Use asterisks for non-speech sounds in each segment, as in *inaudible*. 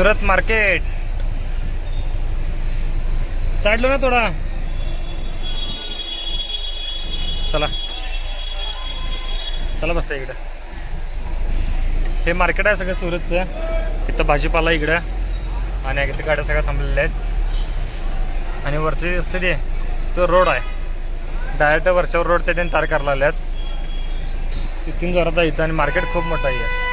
Surat market. साईडलो ना थोडा. चला. चला बसता इकडं. हे मार्केट आहे सगळं सुरतचं. इथं भाजीपाला इकडं. आणि इथं गाड्या सगळ्या थांबलेल्या आहेत. आणि वरचे असते ते तो रोड आहे. डायरेक्ट वरच्यावर रोड ते तार करायला आहेत सिस्टीम जोरात आहे इथं आणि मार्केट खूप मोठं आहे.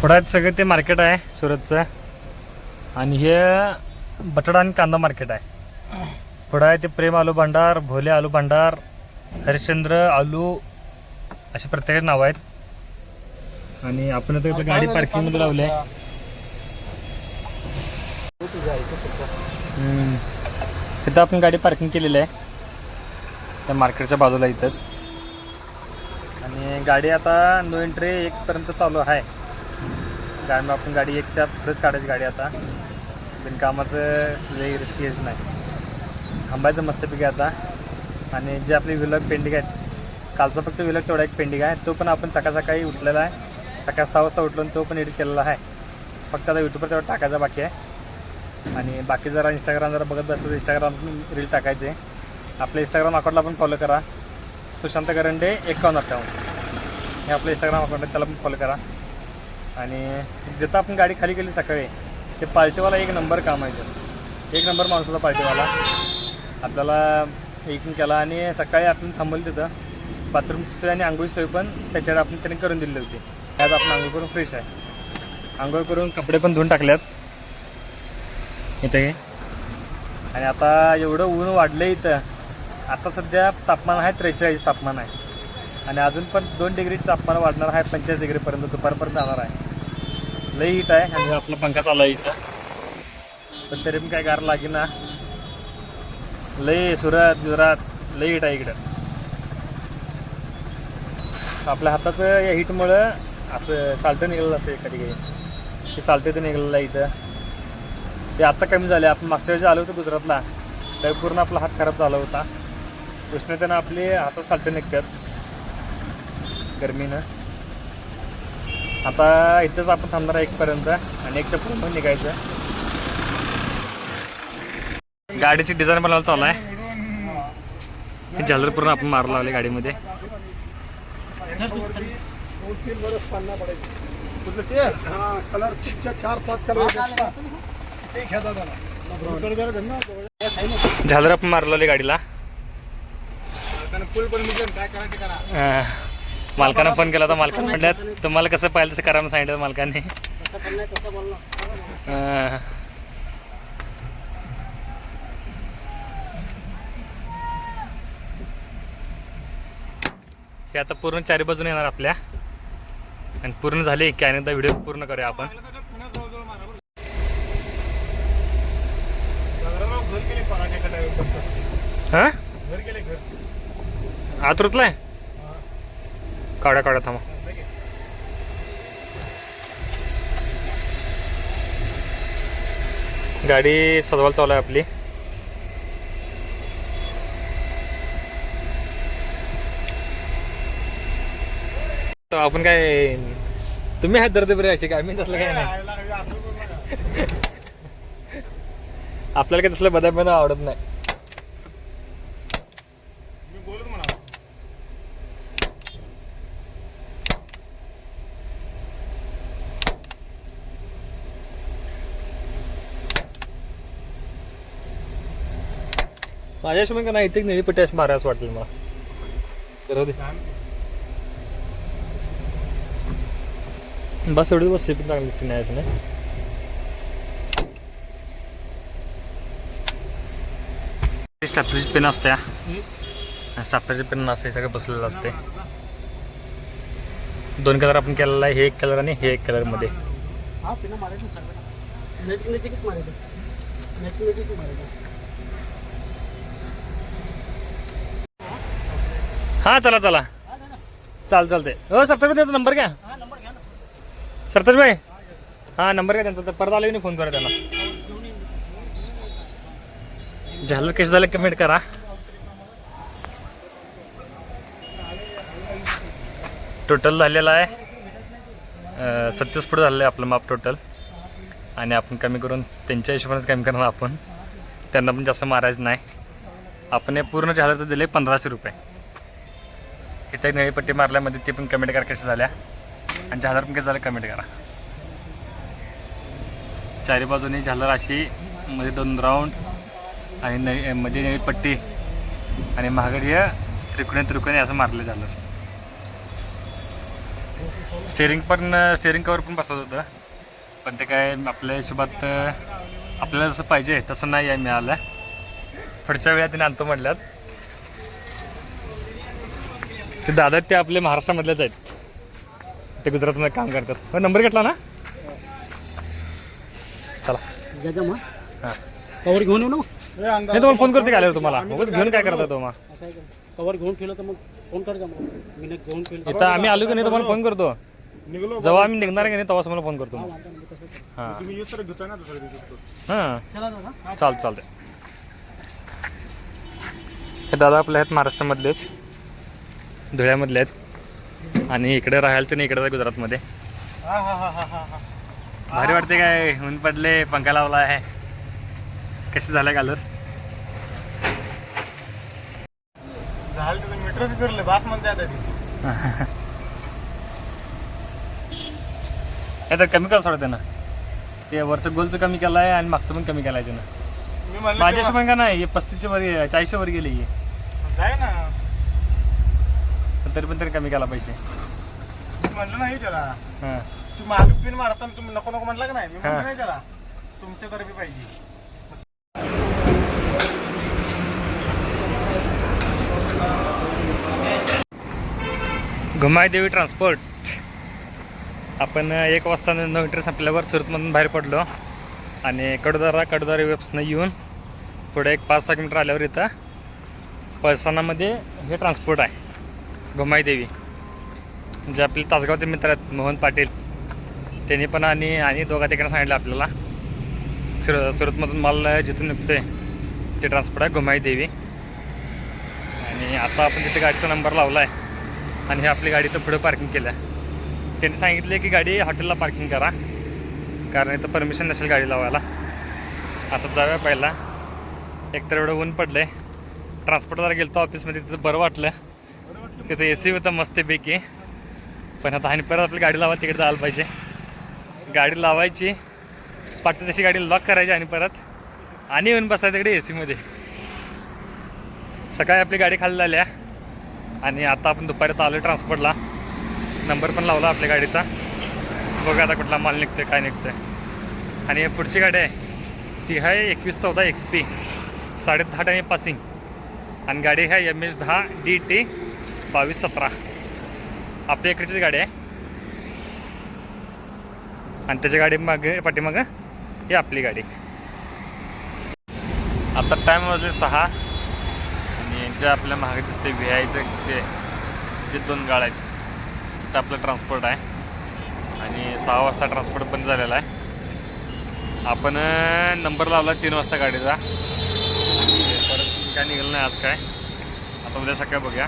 पुढे सगळं ते मार्केट आहे सुरतचं. आणि हे बटाटा आणि कांदा मार्केट आहे. पुढं आहे ते प्रेम आलू भांडार भोले आलू भांडार हरिश्चंद्र आलू अशी प्रत्येकाचे नावं आहेत. आणि आपण आता इथं गाडी पार्किंगमध्ये लावली आहे. तिथं आपण गाडी पार्किंग केलेली आहे. त्या मार्केटच्या बाजूला इथंच. आणि गाडी आता नो एंट्री एकपर्यंत चालू आहे. गाडी आपण गाडी एकच्या पुढेच काढायची गाडी आता. बिनकामाचं लई रिस्की नाही. थांबायचं मस्तपैकी आता. आणि जे आपली विलग पेंडिंग आहेत कालचा फक्त विलग तेवढा एक पेंडिंग आहे. तो पण आपण सकाळ सकाळी उठलेला आहे. सकाळ सहा वाजता उठलो आणि तो पण एडिट केलेला आहे. फक्त आता यूट्यूबवर तेवढा टाकायचा बाकी आहे. आणि बाकी जरा इंस्टाग्राम जरा बघत बसलं इंस्टाग्राम रील टाकायचे. आपल्या इंस्टाग्राम अकाउंटला पण फॉलो करा. सुशांत करंडे एकावन्न अठ्ठावन्न. हे आपलं इंस्टाग्राम अकाउंट आहे त्याला पण फॉलो करा. आणि जिथं आपण गाडी खाली केली सकाळी ते पार्टीवाला एक नंबर काम आहे एक नंबर माणूस होता पार्टीवाला आपल्याला एकिंग केला आणि सकाळी आपण थांबवलं तिथं. बाथरूमची सोय आणि आंघोळी सोय पण त्याच्यावर आपण त्याने करून दिली होती. आज आपण आंघोळ करून फ्रेश आहे. आंघोळ करून कपडे पण धुवून टाकल्यात. इथे आणि आता एवढं ऊन वाढलं इथं. आता सध्या तापमान आहे त्रेचाळीस तापमान आहे. आणि अजून पण दोन डिग्री तापमान वाढणार आहे पंचेचाळीस डिग्रीपर्यंत दुपारपर्यंत जाणार आहे. लई हीट आहे आणि आपला पंखा चालू आहे इथं. पण तरी पण काय गार ना. लई सुरत जुरात लई हीट आहे इकडं. आपल्या हाताचं या हीटमुळं असं साल्ट निघालेलं असं कधी काही. ते साल्ट ते निघालेलं आहे इथं. ते आत्ता कमी झाले. आपण मागच्या वेळेस आलो होतो गुजरातला. तर पूर्ण आपला हात खराब झाला होता. उष्णतेनं आपले हातात साल्ट निघतात. गरमीनं आता इथंच आपण थांबणार आहे एकपर्यंत आणि एकच्या पूर्ण निघायचं. गाडीची डिझाईन बनवायला चालू आहे. झालर पूर्ण आपण मारला लावले गाडीमध्ये. कलर चार पाच कलर झालर आपण मारला गाडीला फुल परमिशन काय करायचं मालकानं फोन केला होता. मालकानं म्हटल्यात तुम्हाला कसं पाहिलं तसं करा म्हणून सांगितलं मालकाने. *laughs* हे आता पूर्ण चारी बाजून येणार आपल्या. आणि पूर्ण झाले की अनेकदा व्हिडिओ पूर्ण करूया आपण. हां? घर गेले घर आत रुतलाय काढा काढा थांबा. गाडी सजवायला चालू आहे आपली. आपण काय तुम्ही आहेत दर्द बरे असे काय? मी तसलं काय नाही. आपल्याला काय तसलं बदाम बदाम आवडत नाही. माझ्या हिशोबाने का नाही इथे नाही पट्टी मारायचं मारायला मला. तर दे. बस एवढी बस पण चांगली दिसते नाही असं नाही. स्टॅपलरची पेन असते स्टॅपलरची पेन असते सगळं बसलेलं असते. दोन कलर आपण केलेला आहे हे एक कलर आणि हे एक कलरमध्ये हा पिना मारायचं सगळं नेट नजीकच मारायचं नेट नजीक मारायचं हां चला चला. चाल चालते हो सरताज भाई त्याचा नंबर घ्या. सरताज भाई हां नंबर घ्या त्यांचा. तर परत आलो फोन करा त्यांना. झालं कसं झालं कमेंट करा. टोटल झालेला आहे. सत्तीस फूट झालेलं आहे आपलं माप टोटल आणि आपण कमी करून त्यांच्या हिशोबानेच कमी करणार आपण. त्यांना पण जास्त मारायचं नाही. आपण हे पूर्ण झालं तर दिले पंधराशे रुपये. इथे नळीपट्टी मारल्यामध्ये ते पण कमेंट करा कशा झाल्या. आणि झालर पण कसं झालं कमेंट करा. चारी बाजूनी झालर अशी मध्ये दोन राऊंड आणि नळी मध्ये नळीपट्टी आणि महागडी त्रिकोणी त्रिकोणी असं मारलं झालं स्टेअरिंग पण स्टेअरिंग कवर पण बसवत होतं. पण ते काय आपल्या हिशोबात आपल्याला जसं पाहिजे तसं नाही आहे मिळालं. पुढच्या वेळात तिने आणतो म्हटल्यात ते दादा आहेत ते आपले महाराष्ट्रामधलेच आहेत. ते गुजरातमध्ये काम करतात. हो नंबर घेतला ना? चला. हां. कवर घेऊन येऊ ना. नाही तुम्हाला फोन करते का आल्यावर तुम्हाला? घेऊन काय करता तुम्हा असं आहे का? कवर घेऊन ठेवलं तर मग फोन मग. मी घेऊन ठेवलं. इथं आम्ही आलो की नाही तुम्हाला फोन करतो. निघलो जेव्हा आम्ही निघणार की नाही तेव्हा तुम्हाला फोन करतो हा, मग. वाटतं म्हणजे तसं कर. हां. तुम्ही येत तर घेताय ना दुसऱ्या दिवशी हां. चला दादा. चाल चालते हे दादा आपले आहेत महाराष्ट्रामधलेच. धुळ्यामधले आहेत. आणि इकडे राहायला तर नाही इकडे गुजरातमध्ये. भारी वाटते काय? ऊन पडले पंखा लावला आहे. कसे झालं तुझं मीटरच फिरलं बास म्हणते आता हे तर कमी करा सोडा त्यानं. ते वरचं गोलचं कमी केलं आहे आणि मागचं पण कमी केलं आहे त्यानं. मी म्हणलं माझ्या तेव्हा- हिशोबाने का नाही? हे पस्तीसच्या वर चाळीसच्या वर गेली ही. जाय ना. पण तरी पण तरी कमी केला पैसे. मी म्हणलं नाही त्याला. हां. तू मागे पिन मारताना तुम्ही नको नको म्हणला का नाही? मी. म्हणलं नाही त्याला. पाहिजे. ट्रान्सपोर्ट आपण एक वाजता नऊ मीटर संपल्यावर सुरतमधून बाहेर पडलो. आणि कडोदारा कडोदारा वेब्सनं येऊन पुढे एक पाच सहा किलोमीटर आल्यावर इथं पळसाणामध्ये हे ट्रान्सपोर्ट आहे. घुमाईदेवी जे आपले तासगावचे मित्र आहेत मोहन पाटील त्यांनी पण आणि आणि दोघा तिकडे सांगितलं आपल्याला. सुर सुरतमधून माल जिथून निघतोय ते ट्रान्सपोर्ट आहे घुमाईदेवी आणि आता आपण तिथे गाडीचा नंबर लावला आहे आणि हे आपली गाडी तर पुढे पार्किंग केलं आहे त्यांनी सांगितले की गाडी हॉटेलला पार्किंग करा. कारण इथं परमिशन नसेल गाडी लावायला. आता जाऊया पहिला. एकतर एवढं ऊन पडलं आहे ट्रान्सपोर्टला गेलो होतो ऑफिसमध्ये तिथं बरं वाटलं. तिथं ए सी होतं मस्तपैकी. पण आता आणि परत आपली गाडी लावा तिकडे जायला पाहिजे. गाडी लावायची. पाठ तशी गाडी लॉक करायची आणि परत आणि येऊन बसायचं इकडे ए सीमध्ये सकाळी आपली गाडी खाली झाल्या आणि आता आपण दुपारी तर आलो ट्रान्सपोर्टला नंबर पण लावला आपल्या गाडीचा. बघा आता कुठला माल निघतोय काय निघतोय. आणि पुढची गाडी आहे. ती आहे एकवीस चौदा एक्स पी साडे दहा टनी पासिंग आणि गाडी आहे एम एच दहा डी टी बावीस सतरा. आपल्या इकडचीच गाडी आहे. आणि त्याच्या गाडी मागे पाठीमागं ही आपली गाडी. आता टाईम वाजले सहा. आणि जे आपल्या मागे दिसते व्ही आयचं ते जे दोन गाड्या आहेत तिथं आपलं ट्रान्सपोर्ट आहे. आणि सहा वाजता ट्रान्सपोर्ट बंद झालेला आहे. आपण नंबर लावला तीन वाजता गाडीचा. आणि परत काय निघालं नाही आज काय. आता उद्या सकाळी बघूया.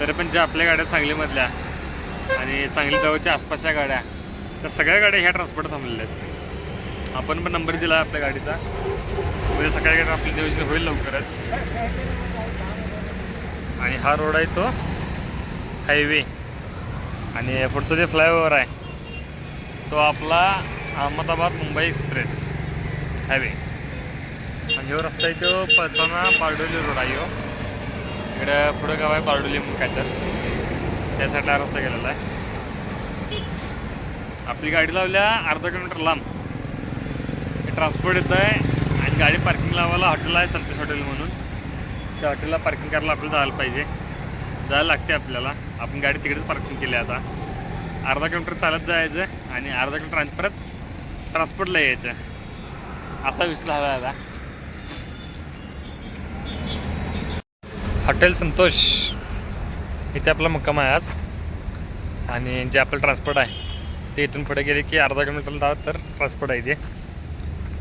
तरी पण ज्या आपल्या गाड्या सांगलीमधल्या आणि सांगली जवळच्या आसपासच्या गाड्या त्या सगळ्या गाड्या ह्या ट्रान्सपोर्ट थांबलेल्या आहेत. आपण पण नंबर दिला आहे आपल्या गाडीचा. उद्या सकाळी गाडी आपली दिवशी होईल लवकरच. आणि हा रोड आहे तो हायवे आणि पुढचं जे फ्लायओव्हर आहे तो आपला अहमदाबाद मुंबई एक्सप्रेस हायवे आणि ह्यो रस्ता आहे तो पळसाना पारडोली रोड आहे हो इकडं पुढं गाव आहे पारडोली म्हणून काय तर त्या साईडला रस्ता गेलेला आहे. आपली गाडी लावल्या अर्धा किलोमीटर लांब. हे ट्रान्सपोर्ट येतं आहे आणि गाडी पार्किंग लावायला हॉटेल आहे संतोष हॉटेल म्हणून. त्या हॉटेलला पार्किंग करायला आपल्याला जायला पाहिजे. जायला लागते आपल्याला. आपण गाडी तिकडेच पार्किंग केली आता. अर्धा किलोमीटर चालत जायचं आणि अर्धा किलोमीटर आणि परत ट्रान्सपोर्टला यायचं. असा विषय झाला आता. हॉटेल संतोष. इथे आपला मुक्काम आहे आज. आणि जे आपलं ट्रान्सपोर्ट आहे ते इथून पुढे गेले की अर्धा किलोमीटरला जात तर ट्रान्सपोर्ट आहे ते.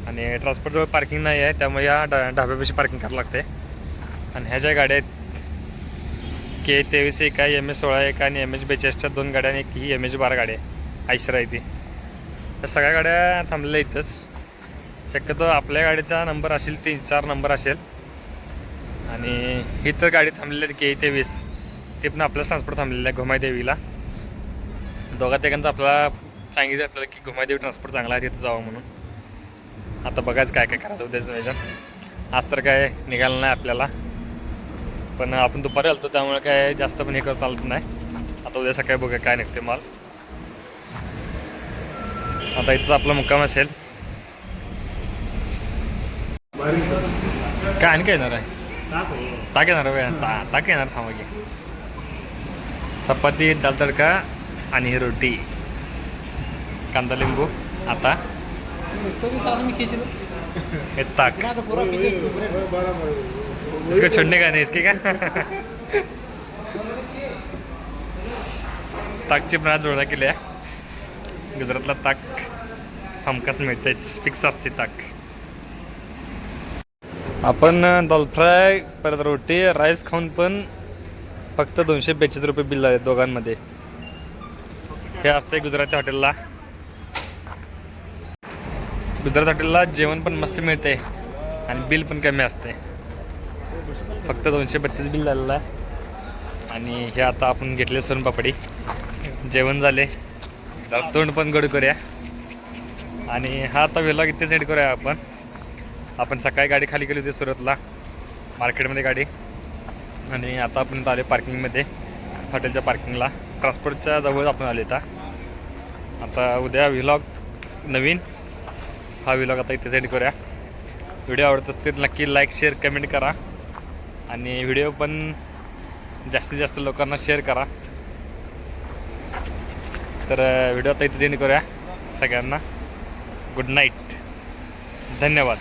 आणि ट्रान्सपोर्टजवळ पार्किंग नाही आहे त्यामुळे या डा ढाब्यापाशी पार्किंग करावं लागते आणि ह्या ज्या गाड्या आहेत के तेवीस एक आहे एम एस सोळा एक आणि एम एच बेचाळीसच्या दोन गाड्या आणि एक ही एम एच बारा गाड्या आहे. आयशरा आहे ती. त्या सगळ्या गाड्या थांबलेल्या इथंच. शक्यतो आपल्या गाडीचा नंबर असेल तीन चार नंबर असेल आणि ही तर गाडी थांबलेली आहे के तेवीस. ते पण आपलाच ट्रान्सपोर्ट थांबलेलं आहे घुमाईदेवीला. दोघा तिघांचं आपला सांगितलं आपल्याला की घुमाईदेवी ट्रान्सपोर्ट चांगला आहे तिथं जावं म्हणून. आता बघायचं काय काय करायचं उद्याचं नियोजन. आज तर काय निघालं नाही आपल्याला. पण आपण दुपारी आलतो त्यामुळे काय जास्त पण हे करत चालत नाही. आता उद्या सकाळी बघूया काय निघते माल. आता इथंच आपला मुक्काम असेल. काय आणि काय येणार आहे? ताक येणार आहे ताक येणार थांबा की चपाती दाल तडका आणि रोटी कांदा लिंबू आता हे ताक इतना इसको छोड़ने का नाही इसके का ताकची पण आज जोडा केली गुजरातला ताक हमखास मिळतेच फिक्स असते ताक आपण दाल फ्राय परत रोटी राईस खाऊन पण फक्त दोनशे बेचाळीस रुपये बिल आहे दोघांमध्ये. हे असते गुजराती हॉटेलला. गुजरात हॉटेलला जेवण पण मस्त मिळते आणि बिल पण कमी असते फक्त दोनशे बत्तीस बिल झालेलं आहे. आणि हे आता आपण घेतले सोनपापडी जेवण झाले. तोंड पण गड करूया. आणि हा आता वेळेला इथेच सेट करूया आपण. आपण सकाळी गाडी खाली केली होती सुरतला. मार्केटमध्ये गाडी. आणि आता आपण आले पार्किंगमध्ये हॉटेलच्या पार्किंगला. ट्रान्सपोर्टच्या जवळ आपण आले आता आता उद्या व्हिलॉग नवीन. हा व्हिलॉग आता इथे सेंड करूया. व्हिडिओ आवडत असतील नक्की लाईक शेअर कमेंट करा. आणि व्हिडिओ पण जास्तीत जास्त लोकांना शेअर करा. तर व्हिडिओ आता इथे सेंड करूया सगळ्यांना. गुड नाईट धन्यवाद.